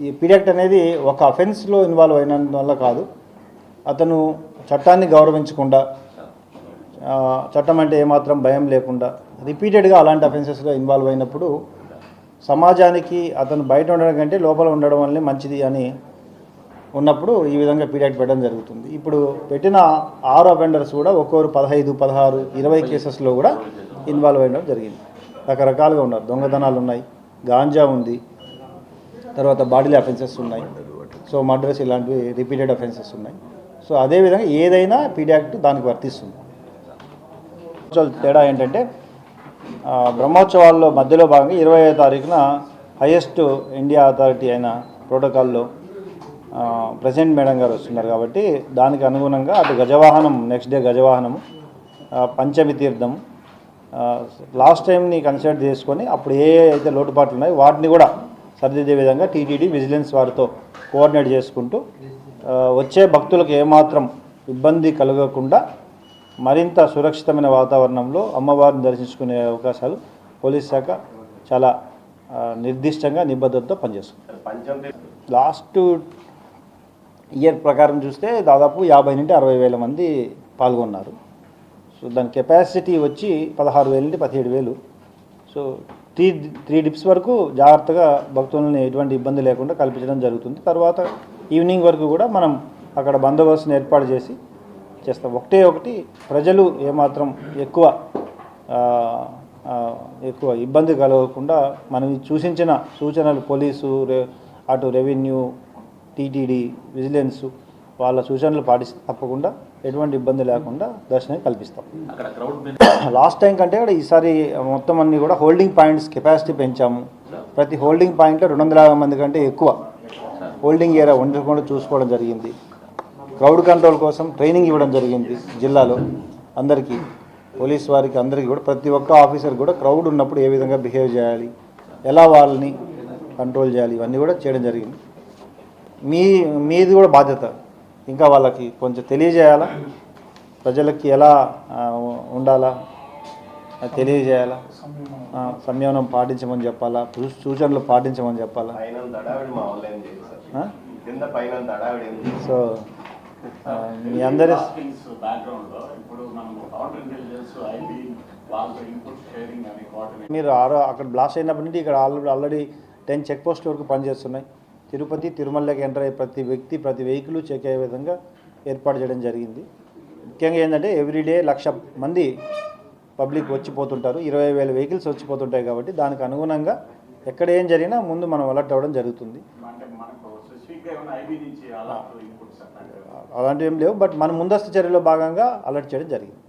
ఈ- పీడక్ట్ అనేది ఒక అఫెన్స్లో ఇన్వాల్వ్ అయినందువల్ల కాదు. అతను చట్టాన్ని గౌరవించకుండా చట్టం అంటే ఏమాత్రం భయం లేకుండా రిపీటెడ్గా అలాంటి అఫెన్సెస్లో ఇన్వాల్వ్ అయినప్పుడు సమాజానికి అతను బయట ఉండడం కంటే లోపల ఉండడం వల్లే మంచిది అని ఉన్నప్పుడు ఈ విధంగా పీడియాక్ట్ పెట్టడం జరుగుతుంది. ఇప్పుడు పెట్టిన ఆరు అఫెండర్స్ కూడా ఒక్కొరు పదహైదు పదహారు ఇరవై కేసెస్లో కూడా ఇన్వాల్వ్ అయ్యడం జరిగింది. రకరకాలుగా ఉన్నారు. దొంగతనాలు ఉన్నాయి గాంజా ఉంది. తర్వాత బాడీలీ అఫెన్సెస్ ఉన్నాయి. సో మర్డర్స్ ఇలాంటివి రిపీటెడ్ అఫెన్సెస్ ఉన్నాయి. సో అదేవిధంగా ఏదైనా పీడియాక్ట్ దానికి వర్తిస్తుంది. తేడా ఏంటంటే బ్రహ్మోత్సవాల్లో మధ్యలో భాగంగా ఇరవై ఐదో తారీఖున హయెస్ట్ ఇండియా అథారిటీ అయిన ప్రోటోకాల్లో ప్రెసిడెంట్ మేడం గారు వస్తున్నారు కాబట్టి దానికి అనుగుణంగా అటు గజవాహనం నెక్స్ట్ డే గజవాహనము పంచమి తీర్థము లాస్ట్ టైంని కన్సిడర్ చేసుకొని అప్పుడు ఏ ఏ అయితే లోటుపాట్లు ఉన్నాయో వాటిని కూడా సరిదిద్దే విధంగా టీటీడీ విజిలెన్స్ వారితో కోఆర్డినేట్ చేసుకుంటూ వచ్చే భక్తులకు ఏమాత్రం ఇబ్బంది కలగకుండా మరింత సురక్షితమైన వాతావరణంలో అమ్మవారిని దర్శించుకునే అవకాశాలు పోలీస్ శాఖ చాలా నిర్దిష్టంగా నిబద్ధతతో పనిచేస్తుంది. లాస్ట్ ఇయర్ ప్రకారం చూస్తే దాదాపు యాభై నుండి అరవై వేల మంది పాల్గొన్నారు. సో దాని కెపాసిటీ వచ్చి పదహారు వేల నుండి పదిహేడు వేలు. సో త్రీ త్రీ డిప్స్ వరకు జాగ్రత్తగా భక్తులని ఎటువంటి ఇబ్బంది లేకుండా కల్పించడం జరుగుతుంది. తర్వాత ఈవినింగ్ వరకు కూడా మనం అక్కడ బందోబస్తుని ఏర్పాటు చేసి చేస్తాం. ఒకటే ఒకటి ప్రజలు ఏమాత్రం ఎక్కువ ఎక్కువ ఇబ్బంది కలగకుండా మనం సూచించిన సూచనలు పోలీసు రె- అటు రెవెన్యూ టీటీడీ విజిలెన్స్ వాళ్ళ సూచనలు పాటిస్తే తప్పకుండా ఎటువంటి ఇబ్బంది లేకుండా దర్శనం కల్పిస్తాం. లాస్ట్ టైం కంటే కూడా ఈసారి మొత్తం అన్ని కూడా హోల్డింగ్ పాయింట్స్ కెపాసిటీ పెంచాము. ప్రతి హోల్డింగ్ పాయింట్లో రెండు వందల యాభై మంది కంటే ఎక్కువ హోల్డింగ్ ఏరియా ఉండకుండా చూసుకోవడం జరిగింది. క్రౌడ్ కంట్రోల్ కోసం ట్రైనింగ్ ఇవ్వడం జరిగింది జిల్లాలో అందరికీ. పోలీస్ వారికి అందరికీ కూడా ప్రతి ఒక్క ఆఫీసర్ కూడా క్రౌడ్ ఉన్నప్పుడు ఏ విధంగా బిహేవ్ చేయాలి ఎలా వాళ్ళని కంట్రోల్ చేయాలి ఇవన్నీ కూడా చేయడం జరిగింది. మీ మీది కూడా బాధ్యత. ఇంకా వాళ్ళకి కొంచెం తెలియజేయాలా? ప్రజలకి ఎలా ఉండాలా? అది తెలియజేయాలా? ఆ, సంయమనం పాటించమని చెప్పాలా? సూచనలు పాటించమని చెప్పాలా? సో మీ అందరి మీరు ఆరో అక్కడ బ్లాస్ట్ అయినప్పటి నుండి ఇక్కడ already already ten check post వరకు పనిచేస్తున్నాయి. తిరుపతి తిరుమలకి ఎంటర్ అయ్యే ప్రతి వ్యక్తి ప్రతి వెహికల్ చెక్ అయ్యే విధంగా ఏర్పాటు చేయడం జరిగింది. ముఖ్యంగా ఏంటంటే ఎవ్రీడే లక్ష మంది పబ్లిక్ వచ్చిపోతుంటారు. ఇరవై వేల వెహికల్స్ వచ్చిపోతుంటాయి కాబట్టి దానికి అనుగుణంగా ఎక్కడ ఏం జరిగినా ముందు మనం అలర్ట్ అవ్వడం జరుగుతుంది. అలాంటివి ఏం లేవు. బట్ మన ముందస్తు చర్యలో భాగంగా అలర్ట్ చేయడం జరిగింది.